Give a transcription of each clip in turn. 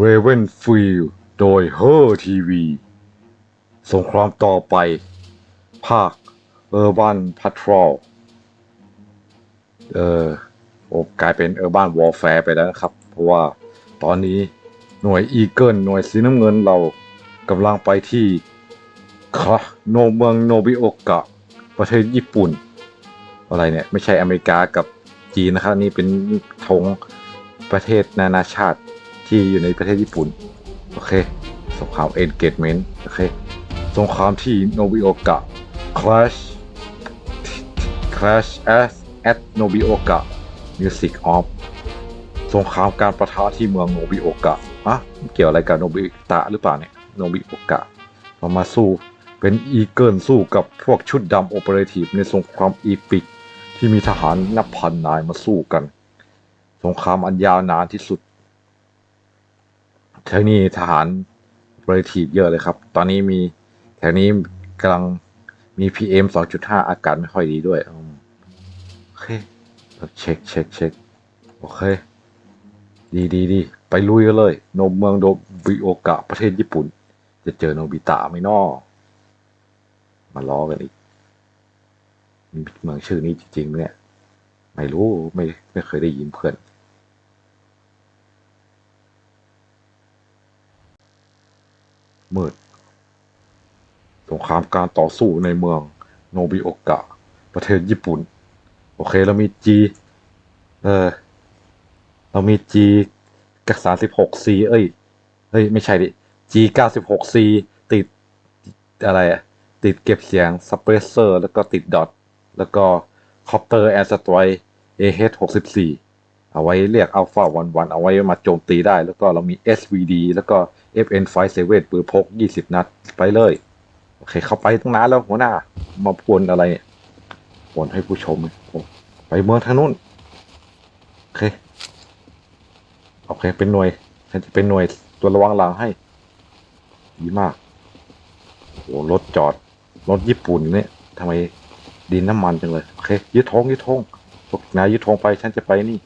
เรเวนฟิลโดยเฮอร์ทีวีสงครามต่อไป ภาคเออร์บันพัทรอลเออโอกลายเป็นเออร์บันวอลแฟร์ไปแล้วนะครับ เพราะว่าตอนนี้หน่วยอีเกิลหน่วยสีน้ำเงินเรากำลังไปที่คาโนเมืองโนบิโอกะ ประเทศญี่ปุ่น อะไรเนี่ย ไม่ใช่อเมริกากับจีนนะครับนี่เป็นธงประเทศนานาชาติ ที่อยู่ในประเทศญี่ปุ่น โอเค สงคราม engagement โอเค สงครามที่โนบิโอกะ clash clash at at โนบิโอกะ music of สงครามการประทะที่เมืองโนบิโอกะอะเกี่ยวอะไรกับโนบิตะหรือเปล่าเนี่ยโนบิโอกะเรามาสู้เป็นอีเกิลสู้กับพวกชุดดำโอเปอเรทีฟในสงครามอีปิกที่มีทหารนับพันนายมาสู้กัน สงครามอันยาวนานที่สุด แถวนี้ทหารโอเปอเรทีฟเยอะเลยครับ ตอนนี้มีแถวนี้กำลังมี PM 2.5 อากาศไม่ค่อยดีด้วยอืมโอเคเช็คเช็คเช็คโอเค ดีดีดีไปลุยกันเลยโนเมืองโดบิโอกะประเทศญี่ปุ่น จะเจอโนบิตะไหม่นอมาล้อกันอีกมีเมืองชื่อนี้จริงๆไหมเนี่ย ไม่รู้ไม่ไม่เคยได้ยินเพื่อน มืด สงครามการต่อสู้ในเมืองโนบิโอกะ ประเทศญี่ปุ่น โอเคเรามีจีเออเรามี G กับสามสิบหก C เอ้ยเฮ้ย ไม่ใช่ดิ G เก้าสิบหก C ติดอะไรอะติดเก็บเสียงซับเพรสเซอร์ แล้วก็ติดดอทแล้วก็คอปเตอร์แอนสตรอย AH หกสิบสี่เอาไว้เรียกอัลฟาวันวันเอาไว้มาโจมตีได้ แล้วก็เรามี SVD แล้วก็ FN ไฟเซเว่นปืนพกยี่สิบนัด ไปเลย โอเค เข้าไปตั้งนานแล้วหัวหน้า มาพวนอะไรพวนให้ผู้ชม ไปเมืองทางนู้น โอเค โอเค เป็นหน่วย ฉันจะเป็นหน่วยตัวระวังหลังให้ ดีมาก โอ้รถจอด รถญี่ปุ่นเนี่ยทำไมดินน้ำมันจังเลย โอเค ยึดธงยึดธงพวกนายยึดธงไป ฉันจะไปนี่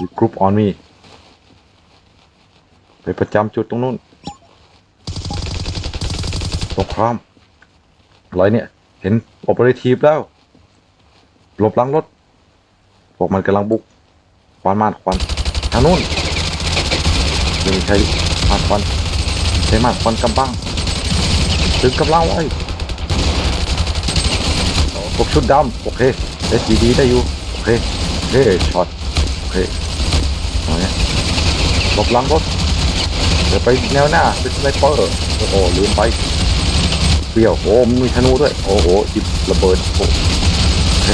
ยึดกรุ๊ปออนมี ไปประจำจุดตรงนู้นสงครามอะไรเนี่ย เห็นโอเปอเรทีฟแล้วหลบหลังรถพวกมันกำลังบุกควันมาควันทางนู้นยังใช้มานควันใช้มาควันกำบังถึงกำลังไว้พวกชุดดำโอเคเอสดีได้อยู่โอเคโอเคช็อตโอเคเอาเนี่ยหลบหลังรถ เดี๋ยวไปแนวหน้าเป็นสไนเปอร์โอ้โหลืมไปเปรี้ยวโอ้มีธนูด้วย โอ้โหหยิบระเบิดโอ้โอเค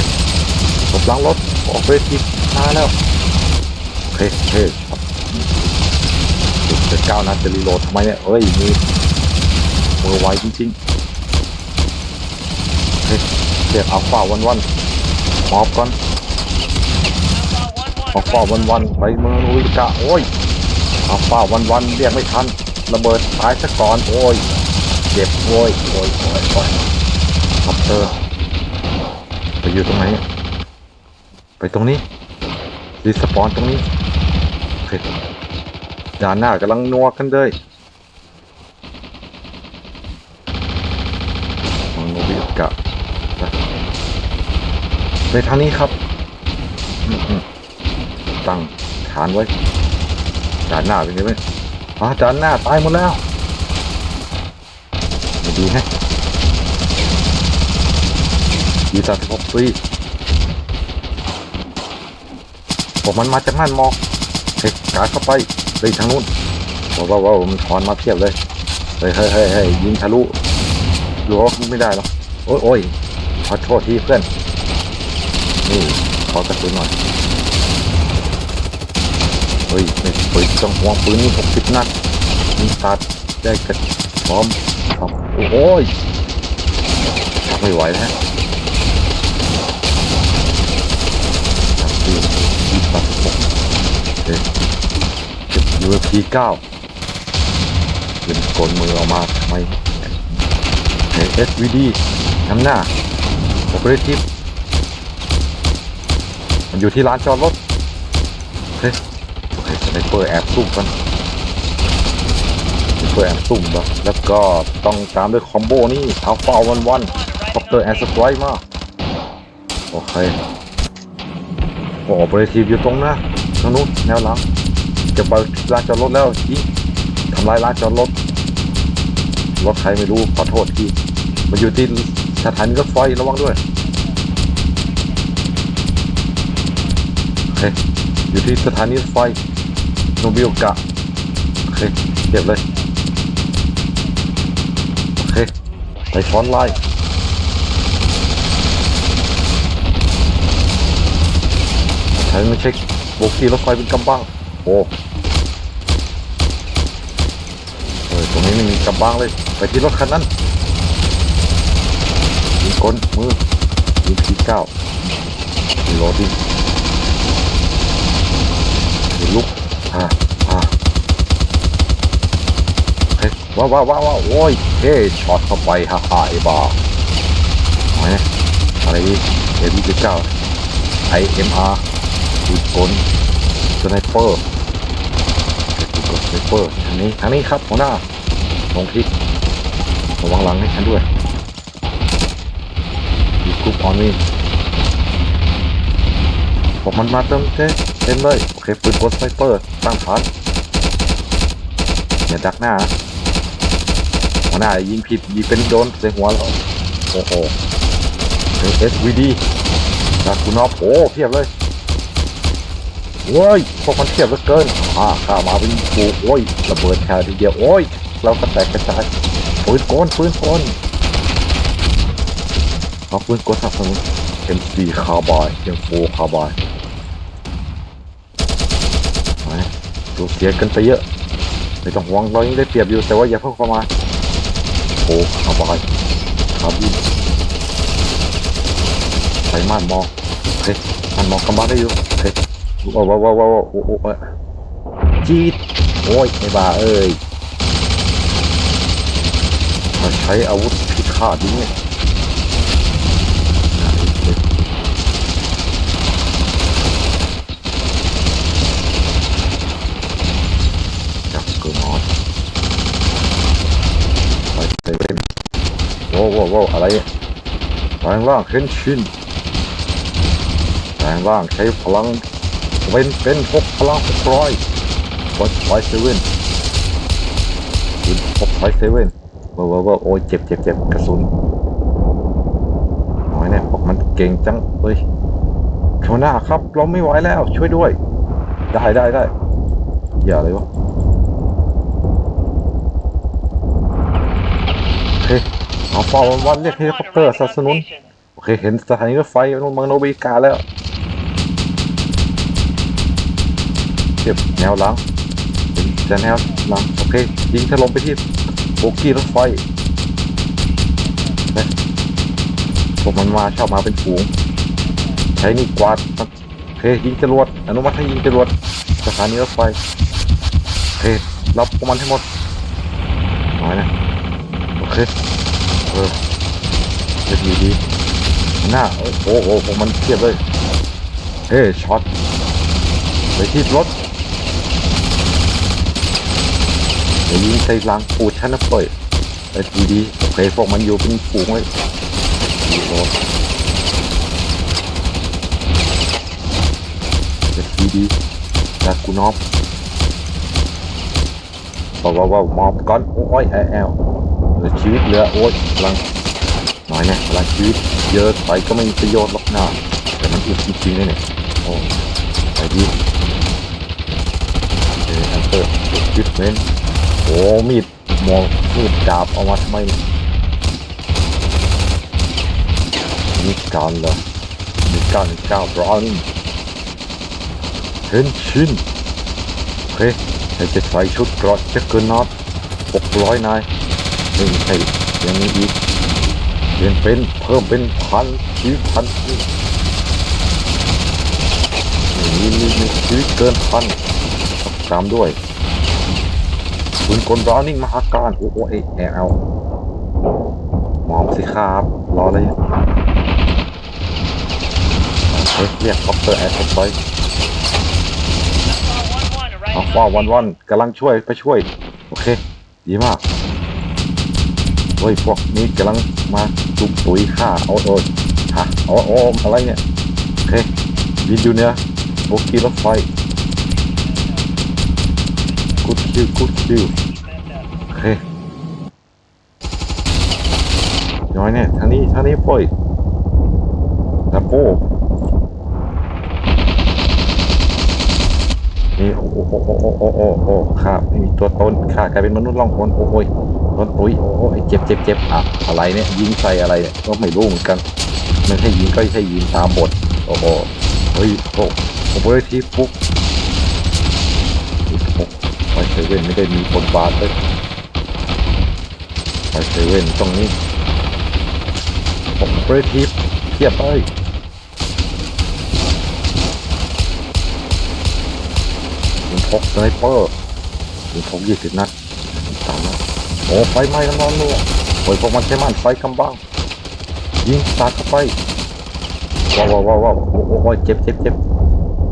หลบหลังรถออกไปทีมาแล้วโอเคโอเคครับเจ็ดเก้านัดจะรีโหลดทำไมเนี่ยเอ้ยมีมือไวจริงๆโอเคเรียกอัลฟาวันวันมอบก่อนอัลฟาวันวันไปเมืองอุยกะโอ้ย อัลฟาวันวันเรียกไม่ทัน ระเบิดตายซะก่อนโอ้ย เจ็บโว้ยโอ้ยโอ้ยโอ้ยคอปเตอร์ไปอยู่ตรงไหน ไปตรงนี้รีสปอนตรงนี้โอเคด่านหน้ากำลังนัวกันเลยมองโนบิกะไปทางนี้ครับ ตั้งฐานไว้ ด่านหน้าเป็นไงไหมอ๋อด่านหน้าตายหมดแล้วม่ดีฮะยีสามสิบหกปีพวกมันมาจากนั่นมอกเฮ้ยกาเข้าไปเลยทางนู้นว้าวว้าวว้ามันถอนมาเทียบเลยเฮ้ยเฮ้ยเฮ้ยยิงทะลุรั้วไม่ได้หรอกโอ้ยโอ้ยขอโทษทีเพื่อนนี่ขอกระสุนหน่อย เฮ้ยไม่ปืนต้องหวงปืนนี่หกสิบนัดมีตัดได้กระพร้อมครับโอ้ยไม่ไหวแล้วฮะครับที่ที่ตัดหกเก้าเป็นกลมือออกมาทำไมเฮ้ SVD น้ำหน้า Operative มันอยู่ที่ลานจอดรถเฮ้ ยโอเคสไนเปอร์แอบซุ่มกันสไนเปอร์แอบซุ่มแล้วแล้วก็ต้องตามด้วยคอมโบนี่อัลฟาวันวันคอปเตอร์แอร์สไตร์มาโอเคโอเปอเรทีฟอยู่ตรงหน้าทางนู้นแนวหลังจะไปลานจอดรถแล้วยิงทำลายลานจอดรถรถใครไม่รู้ขอโทษทีมันอยู่ที่สถานีรถไฟระวังด้วยโอเคอยู่ที่สถานีรถไฟ โนบิโอกะโอเคเก็บเลยโอเคไปช้อนไล่ใช้ไม่ใช่โบกี้รถไฟเป็นกำบังโอ้เออตรงนี้ไม่มีกำบังเลย ไปที่รถคันนั้นยิงกลมือยิงทีเก้าโรดิลุก ว้าวว้าวว้าวโอ้ยเฮ้ช็อตเข้าไปฮ่าฮ่าไอ้บ้าไหนอะไรดีเอวีเก้าไอเอ็มอาร์ดูดกลสไนเปอร์ดูกลสไนเปอร์ทางนี้ทางนี้ครับหัวหน้าลงพลิกระวังหลังให้ฉันด้วยดูกรุ๊ปออนนี่บอกมันมาเต็มเต็ม เต็มเลยโอเคปืนโพสไซเปอร์ตั้งพัดอย่าดักหน้าหัวหน้ายิงผิดยิงเป็นโดนใส่หัวเราโอ้โหเอสวีดีจากคุณนอโอ้เทียบเลยโอ้ยพวกมันเทียบเหลือเกินอ่าข้ามาเป็นปูโอ้ยระเบิดแค่ทีเดียวโอ้ย เราก็แตกกระจายปืนโกนปืนโกนเอาปืนโกนสับสนุน M4 คาร์บอย M4 คาร์บอยไป ดูเสียกันไปเยอะไม่ต้องห่วงเรายังได้เปรียบอยู่แต่ว่าอย่าเพิ่งเข้ามาโอ้คาร์บอยคาร์บินไปม่านมองเฮ้ยม่านมองกำบังได้อยู่เฮ้ยว้าวว้าวว้าวโอ้โหจี๊ดโอ้ยไอ้บ้าเอ้ยใช้อาวุธพิฆาตดิเนี่ย จับเกินออสไปเซเว่น โว้วโว้วโว้วอะไรแปลงร่างเคนชินแปลงร่างใช้พลังเป็นเป็นหกพลังหกร้อยกดไฟเซเว่นหกไฟเซเว่นว้าวว้าวว้าโอ้ยเจ็บเจ็บเจ็บกระสุนน้อยเนี่ยพวกมันเก่งจังเฮ้ยหัวหน้าครับเราไม่ไหวแล้วช่วยด้วย ได้ได้ได้อย่าเลยวะ โอเค เอาฟอร์วันเรียกเฮลิคอปเตอร์สนับสนุนโอเคเห็นสถานีรถไฟเมืองโนบิกาแล้วเก็บแนวหลังเจะแนวหลังโอเคยิงถล่มไปที่โบกี้รถไฟนะพวกมันมาชอบมาเป็นฝูงใช้นี่กวาดโอเคยิงจรวดอนุมัติให้ยิงจรวดสถานีรถไฟโอเครับพวกมันให้หมดน้อยนะโอเค ออจะดีดีหน้าโอ้โหโอ้โหมันเทียบเลยเฮ้ช็อตไปที่รถเดี๋ยวยิงใส่หลังปูชั้นนะเปิดเออดีดีโอเคพวกมันอยู่เป็นฝูงเลยดีรถเดี๋ยวดีดีจากกูนอบว้าวว้าวว้ามอบก่อนโอ้ยแอลแอล เหลือชีวิตเหลือโอ๊ยพลังน้อยนะพลังชีวิตเยอะไปก็ไม่มีประโยชน์หรอกนะแต่มันอึดจริงๆเลยเนี่ยโอ้ไปดีเออแอนเตอร์จุดเม้นโอ้มีดมองมีดดาบเอามาทำไมมีดการเหรอมีดการหนึ่งเก้าบราวนิ่งเห็นชินโอเคให้จะใส่ชุดกราะจะเกินน็อตหกร้อยนาย ไม่ใช่ยังมีอีกเปลี่ยนเป็นเพิ่มเป็นพันชีวิตพันชีวิตมีมีมีชีวิตเกินพันตามด้วยปืนกลบราวนิ่งมหาการโอ้โหเอแอลมองสิครับรอเลยเฮ้ยเรียกคอปเตอร์แอร์ไปอัลฟาวันวันกำลังช่วยไปช่วย โอเค ดีมาก เฮ้ยพวกนี้กำลังมาจุกตุยฆ่าเอาโอ้ยฮะเอาโอ้อะไรเนี่ยโอเคบินอยู่เนี่ยโบกี้รถไฟกูดคิวกูดคิวโอเคน้อยเนี่ยทางนี้ทางนี้ป่อยดับโบ นี่โอ้โอ้โอ้โอ้โอ้โอ้โอ้ข้าไม่มีตัวตนข้ากลายเป็นมนุษย์ล่องหนโอ้ยโดนตุ้ยโอ้ยเจ็บเจ็บเจ็บอะอะไรเนี่ยยิงใส่อะไรเนี่ยก็ไม่รู้เหมือนกันไม่ใช่ยิงก็ไม่ใช่ยิงตามบทโอ้โหเฮ้ยโอ้โอ้โหทีปุ๊กโอ้ไปเซเว่นไม่ได้มีบทบาทเลยไปเซเว่นตรงนี้โอ้โหทีเทียบไปยิ พกสไนเปอร์ยิงพกยี่สิบนัดตามแล้วโอ้ไฟไหม้กันนอนเลยโอ้ยพวกมันใช้มันไฟกำบังยิงสาดเข้าไปว้าวว้าวว้าวโอ้โหโอ้ยเจ็บเจ็บเจ็บ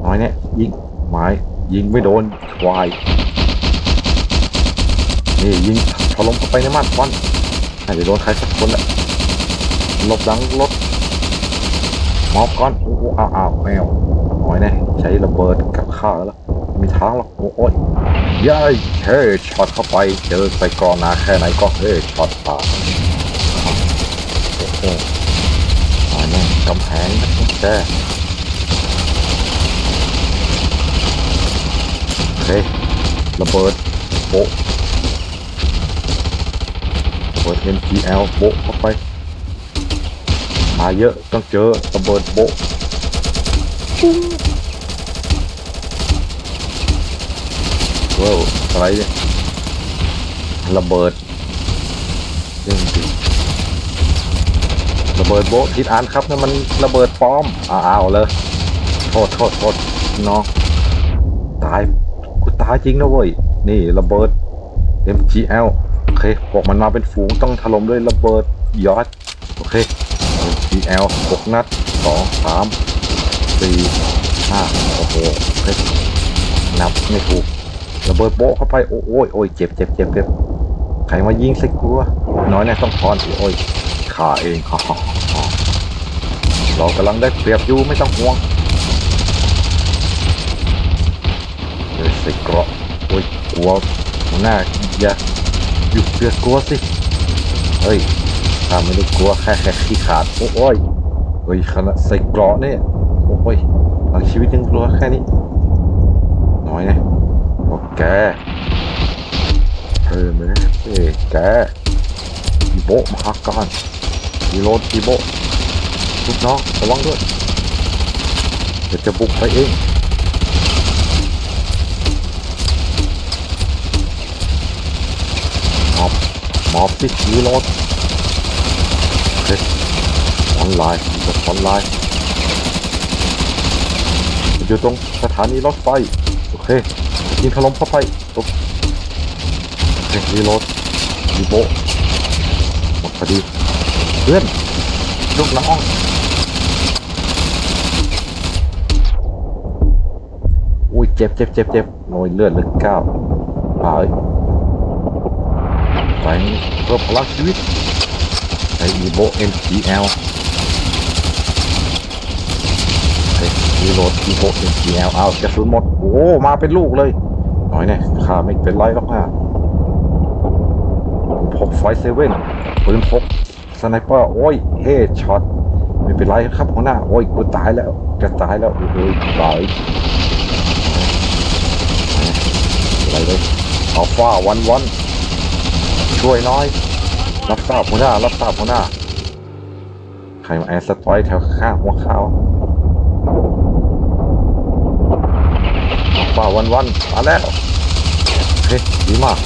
น้อยเนี่ยยิงไม้ยิงไม่โดนควายนี่ยิงถล่มเข้าไปในม่านควันอาจจะโดนใครสักคนแหละหลบหลังรถมอบก่อนอ้าวอ้าวแมวน้อยเนี่ยใช้ระเบิดกับข้าแล้ว มีทางหรอกโอ้ยย้ายเฮ้ช็อตเข้าไป เจอใส่กรอนาแค่ไหนก็เฮ้ช็อตปาโอ้โหน้อยเนี่กำแพงนะแกโอเคระเบิดโป๊ะเบิด NGL โป๊ะเข้าไปมาเยอะต้องเจอระเบิดโป๊ะ ว้าวอะไรเนี่ยระเบิดเรื่องจริงระเบิดโบทิดอ่านครับนั่นมันระเบิดปลอมอ้าวเลยโทษโทษโทษน้องตายกูตายจริงนะเว้ยนี่ระเบิด MGL โอเคพวกมันมาเป็นฝูงต้องถล่มด้วยระเบิดยอดโอเค MGL หกนัดสองสามสี่ห้าโอ้โหโอเคนับไม่ถูก ระเบิดโบ๊ะเข้าไปโอ้โอ้ยโอ้ยเจ็บเจ็บเจ็บเจ็บใครมายิงใส่กูวะน้อยเนี่ยต้องทอนโอ้ยขาเองฮ่าฮ่าเรากำลังได้เปรียบอยู่ไม่ต้องห่วงเฮ้ยใส่เกราะโอ้ยกลัวหัวหน้าอย่าหยุดเดือดกลัวสิเฮ้ยข้าไม่ได้กลัวแค่แค่ขี้ขาดโอ้โอ้ยเฮ้ยขนาดใส่เกราะเนี่ยโอ้ยบางชีวิตยังกลัวแค่นี้ แกเธอไหมเอ้แกอีโบะมหาการอีโรดอีโบะลูกน้องระวังด้วยเดี๋ยวจะบุกไปเองมอบมอบที่อีโรดเฮ้ยออนไลน์จบออนไลน์อยู่ตรงสถานีรถไฟ โอเค ยิงถล่มเข้าไปปุ๊บโอเครีโหลดรีโบหมดพอดีเพื่อนลูกน้องอุ้ยเจ็บเจ็บเจ็บเจ็บโนยเลือดเลือเก้าป่ายไปเพื่อพลังชีวิตไออีโบ MGL โอเครีโหลดอีโบ MGL เอากระสุนหมด โอ้ มาเป็นลูกเลยน้อยเนี่ยขาไม่เป็นไรหรอกนะพกไฟเซเว่นปืนพกสไนเปอร์โอ้ยเฮดช็อตไม่เป็นไรครับหัวหน้า โอ้ยกูตายแล้วจะตายแล้วโอ้โหตายอะไรเลยอัลฟาวันวันช่วยน้อย รับทราบหัวหน้า รับทราบหัวหน้า ใครมาแอร์สไตร์แถวข้างหัวขาว อัลฟาวันวันมาแล้วโอเคดีมาก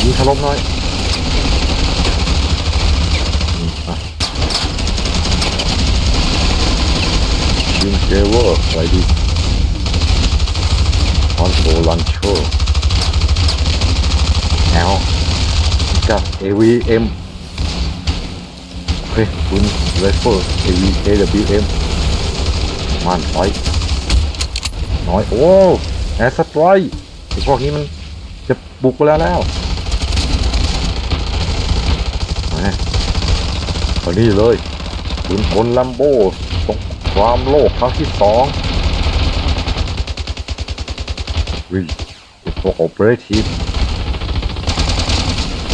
ยิงถล่มน่อยยิงเจเวอร์ไว้ดีคอนโทรลันเชอร์แอลกับ AVM โอเคคุณไรเฟิล AV AWM มันไฟน้อยโอ้แอสไตร์ไอ้พวกนี้มันจะบุกไปแล้วแล้วมาเอานี่เลยปืนกลลัมโบ้สงครามโลกครั้งที่สองวิไอพวกโอเปอเรทีฟ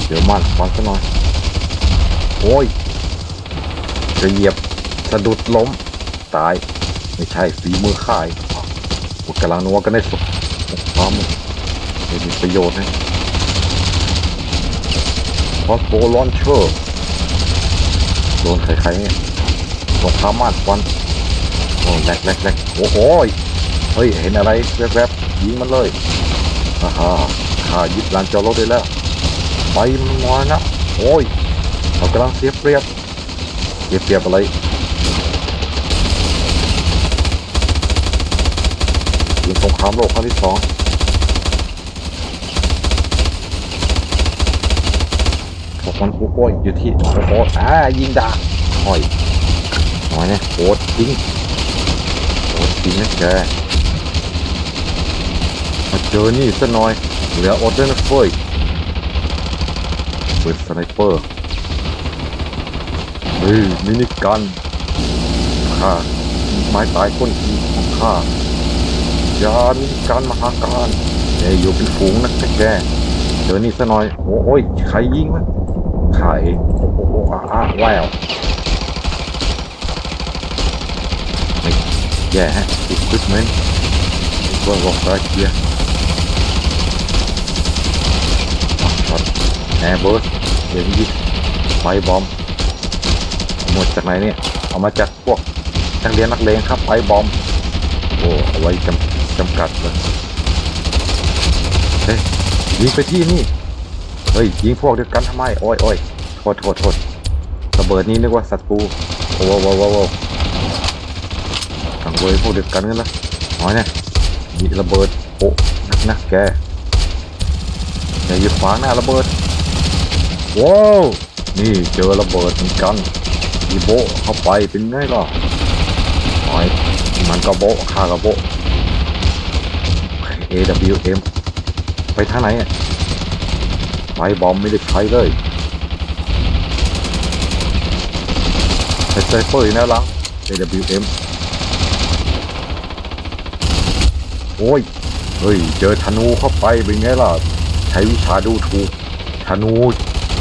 เดี๋ยวมันฟังซะหน่อยโอ้ยจะเหยียบสะดุดล้มตาย ไม่ใช่ฝีมือข่ายพวกกำลังนัวกันได้สุดความไม่มีประโยชน์นะพอสโบลอนเชอร์โดนใครๆเนี่ยสงครามมาดฟันโอ้แรกแรกแรกโอ้โหยเฮ้ย เห็นอะไรแวบๆยิงมันเลยอ่าฮะข้ายึดลานจอดรถได้แล้วไปมันมานะ โอ้ยเรากำลังเสียเปรียบเสียเปรียบอะไรยิง สงครามโลกครั้งที่สองพวกมันกูโป้ยอยู่ที่โอ้โหอ่ายิงดาห้อยหน่อยเนะโคตรจริงโคตรจริงนะแกมาเจอนี่ซะหน่อย เหลืออดเดอร์นะเฟ้ยเปิดสไนเปอร์เฮ้ยมินิกันข้าไม้ตายก้นทีของข้า ยานกันมหาการแกอยู่เป็นฝูงนะแกแกเจอนี่ซะหน่อยโอ้ยใครยิงวะข้าเองโอ้โหอ้าแววแย่ฮะอิควิปเมนต์ตัวบอกราเกียร์ช็อตแอร์เบิร์สเดี๋ยวยิงไฟบอมหมดจากไหนเนี่ย เอามาจากพวกนักเรียนนักเลงครับไปบอมโอ้เอาไว้จำ จำกัดเลยเฮ้ยยิงไปที่นี่ เฮ้ยยิงพวกเดียวกันทำไมโอ้ยโอ้ยโทษโทษโทษระเบิดนี้นึกว่าศัตรูโอ้โหโอ้โหโอ้โหทางเวยพวกเดียวกันกันละน้อยเนี่ยมีระเบิดโอ้นักนักแกอย่าอยู่ขวางหน้าระเบิดว้าวนี่เจอระเบิดเหมือนกันอีโบเข้าไปเป็นไงล่ะหอยมันก็โบะข้าก็โบ AWM ไปทางไหนอะไฟบอมไม่ได้ใช้เลยใช้ไซเฟอร์อยู่แนวหลัง AWM โอ้ย เฮ้ย เจอธนูเข้าไปเป็นไงล่ะ ใช้วิชาดูถูกธนู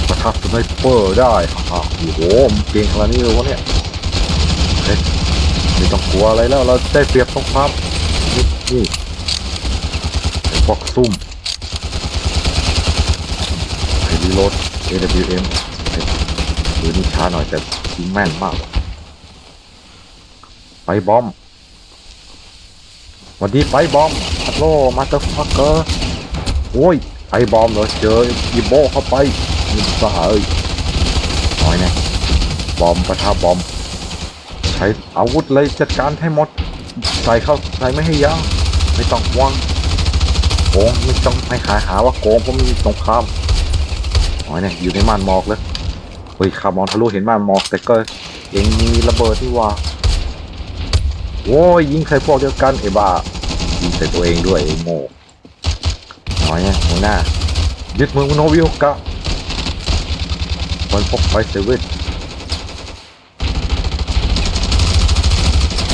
ประทับสไนเปอร์ได้ฮ่าโอ้โหมันเก่งขนาดนี้เลยวะเนี่ยเฮ้ยไม่ต้องกลัวอะไรแล้ว เราได้เปรียบสงครามนี่ นี่ไอ้พวกซุ่มไอรีโหลด AWM หรือนี่ช้าหน่อยแต่ยิงแม่นมาก ไปบอมวันดีไปบอมฮัลโหลมาเตอร์ฟักเกอร์โอ้ยไปบอมเหรอเจออีโบเข้าไปนี่สหายน้อยแน่บอมประทาบอม ใช้อาวุธเลยจัดการให้หมด ใส่เข้าใส่ไม่ให้ยั้งไม่ต้องห่วง โกงไม่ต้องให้หาหาว่าโกงเพราะมีสงครามน้อยเนี่ยอยู่ในม่านหมอกเลยเฮ้ยขับมองทะลุเห็นม่านหมอกแต่ก็ยังมีระเบิดที่ว่าโอ้ยยิงใครพวกเดียวกันไอ้บ้ายิงใส่ตัวเองด้วยไอ้โง่น้อยเนี่ยหัวหน้ายึดเมืองโนวิโอกะมันพกไฟเซเว่น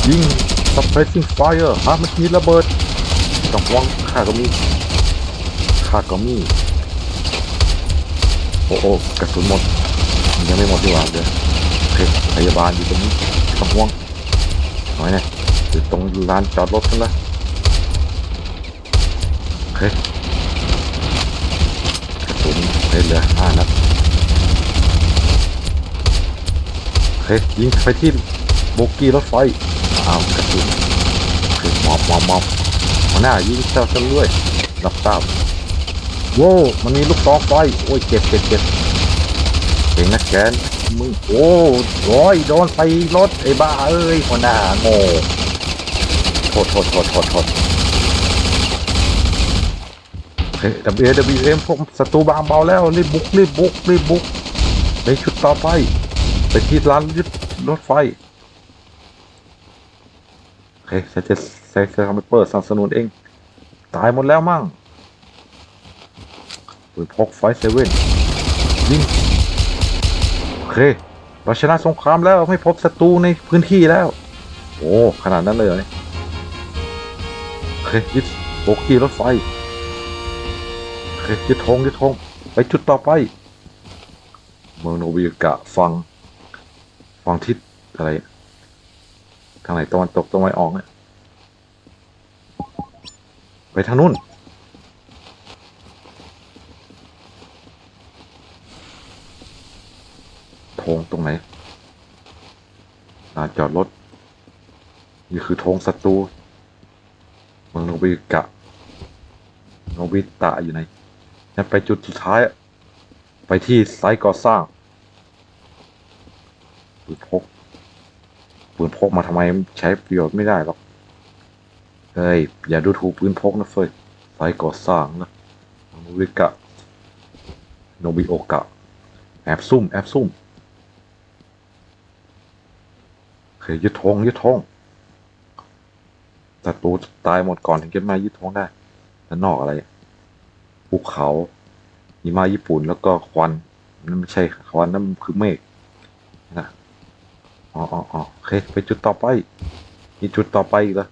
ยิง suppressing fire ฮะมันมีระเบิด ต้องห่วงข้าก็มีข้าก็มีโอ้โอ้กระสุนหมดยังไม่หมดดีกว่าเดี๋ยวโอเคพยาบาลอยู่ตรงนี้ต้องห่วงน้อยเนี่ยอยู่ตรงลานจอดรถกันละโอเคกระสุนเหลือห้านัดโอเคยิงไปที่โบกี้รถไฟอ้าวกระสุนคือมอบมอบมอบ หัวหน้ายิงเจ้าฉันด้วยรับทราบโว้มันมีลูกซองไฟโอ้ยเจ็บเจ็บเจ็บเก่งนะแกนมึงโอ้โอ้ยโดนไฟรถไอ้บ้าเอ้ยหัวหน้าโง่โทษโทษโทษโทษโทษเฮ้ย WWM พวกศัตรูบางเบาแล้วรีบบุกรีบบุกรีบบุกในชุดต่อไปไปที่ร้านยึดรถไฟโอเคฉันจะ ใช้เครื่องคอมพิวเตอร์สนับสนุนเอง ตายหมดแล้วมั่งปืนพกไฟเซเว่นยิงโอเคเราชนะสงครามแล้วไม่พบศัตรูในพื้นที่แล้ว โอ้ขนาดนั้นเลยเหรอเนี่ยโอเคยึดโบกี้รถไฟโอเคยึดธงยึดธงไปจุดต่อไป เมืองโนบิกะฟังฟังทิศอะไรทางไหนตะวันตกตะวันออกเนี่ย ไปทางนู้นโถงตรงไหนลานจอดรถ นี่คือโถงศัตรูเมืองโนบิกะโนบิตะอยู่ไหนงั้นไปจุดสุดท้าย ไปที่ไซต์ก่อสร้างปืนพกปืนพกมาทำไมใช้ประโยชน์ไม่ได้หรอก เฮ้ย อย่าดูถูกปืนพกนะเฟยไซต์ก่อสร้างนะโนบิกะ โนบิโอกะ แอบซุ่ม แอบซุ่มเคยยึดธงยึดธงศัตรูตายหมดก่อนถึงจะมายึดธงได้แล้วนอกอะไรภูเขาหิมะญี่ปุ่นแล้วก็ควันนั่นไม่ใช่ควันนั่นมันคือเมฆนะอ๋ออ๋ออ๋อโอเคไปจุดต่อไปมีจุดต่อไปอีกแล้ว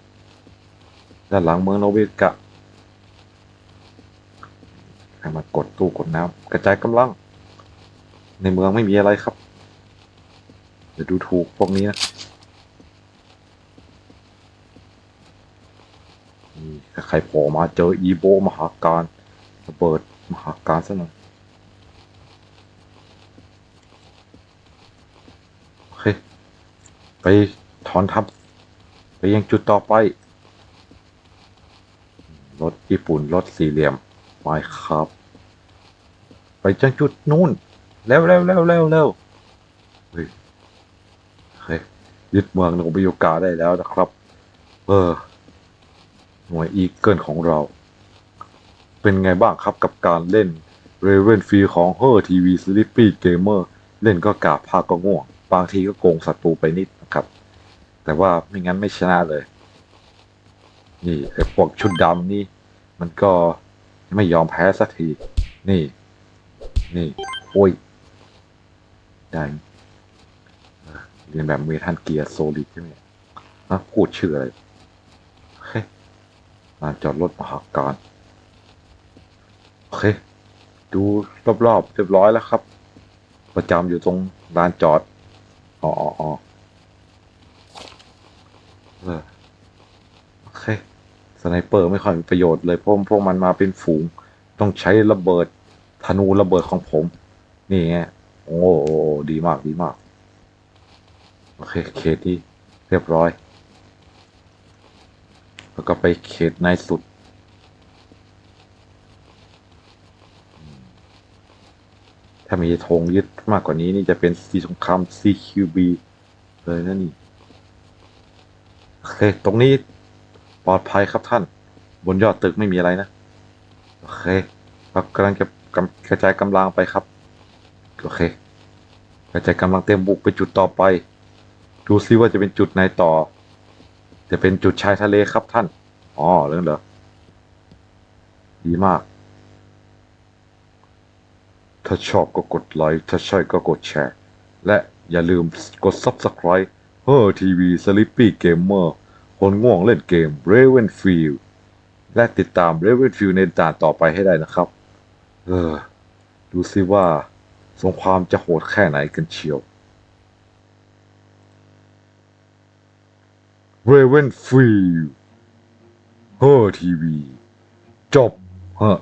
ด้านหลังเมืองโนเวกะให้มากดตู้กดน้ำกระจายกำลัง ในเมืองไม่มีอะไรครับเดี๋ยวดูถูกพวกนี้นะนี่ถ้าใครโผล่มาเจออีโบมหาการระเบิดมหาการซะหน่อยโอเคไปถอนทัพไปยังจุดต่อไป รถญี่ปุ่น รถสี่เหลี่ยมไปครับ ไปจังจุดนู่นเร็วเร็วเร็วเร็วเร็วเฮ้ยยึดเมืองโนบิโอกาได้แล้วนะครับ เออ หน่วยอีเกิลของเรา เป็นไงบ้างครับกับการเล่น Raven f e e ของ Her TV Sleepy Gamer เกมเล่นก็กาพาก็ง่วง บางทีก็โกงศัตรูไปนิดนะครับ แต่ว่าไม่งั้นไม่ชนะเลย นี่ไอ้พวกชุดดำนี่ มันก็ไม่ยอมแพ้สักที นี่ นี่ โอ้ยได้เรียนแบบเมทันเกียร์โซลิดใช่ไหมนะพูดชื่ออะไรโอเคลาจอดรถมหาการโอเค ดูรอบๆเรียบร้อยแล้วครับ ประจำอยู่ตรงลานจอดอ๋ออ๋ออ๋อเออโอเค สไนเปอร์ไม่ค่อยมีประโยชน์เลยเพราะพวกมันมาเป็นฝูง ต้องใช้ระเบิดธนูระเบิดของผม นี่ไงโอ้โหดีมากดีมาก โอเคเคสที่เรียบร้อย แล้วก็ไปเขตในสุด ถ้ามีธงยึดมากกว่านี้นี่จะเป็นสีสงคราม CQB เลยนะนี่ โอเค ตรงนี้ ปลอดภัยครับท่าน บนยอดตึกไม่มีอะไรนะ โอเคเรากำลังจะกระจายกำลังไปครับ โอเค กระจายกำลังเตรียมบุกไปจุดต่อไป ดูซิว่าจะเป็นจุดไหนต่อ จะเป็นจุดชายทะเลครับท่าน อ๋อเรื่องเหรอ ดีมาก ถ้าชอบก็กดไลค์ ถ้าใช่ก็กดแชร์ และอย่าลืมกด Subscribe เฮ้อทีวี Sleepy Gamer คนง่วงเล่นเกม Ravenfield และติดตาม Ravenfield ในด่านต่อไปให้ได้นะครับ เออ ดูซิว่าสงครามจะโหดแค่ไหนกันเชียว Ravenfield เฮ้อทีวี จบเฮ้อ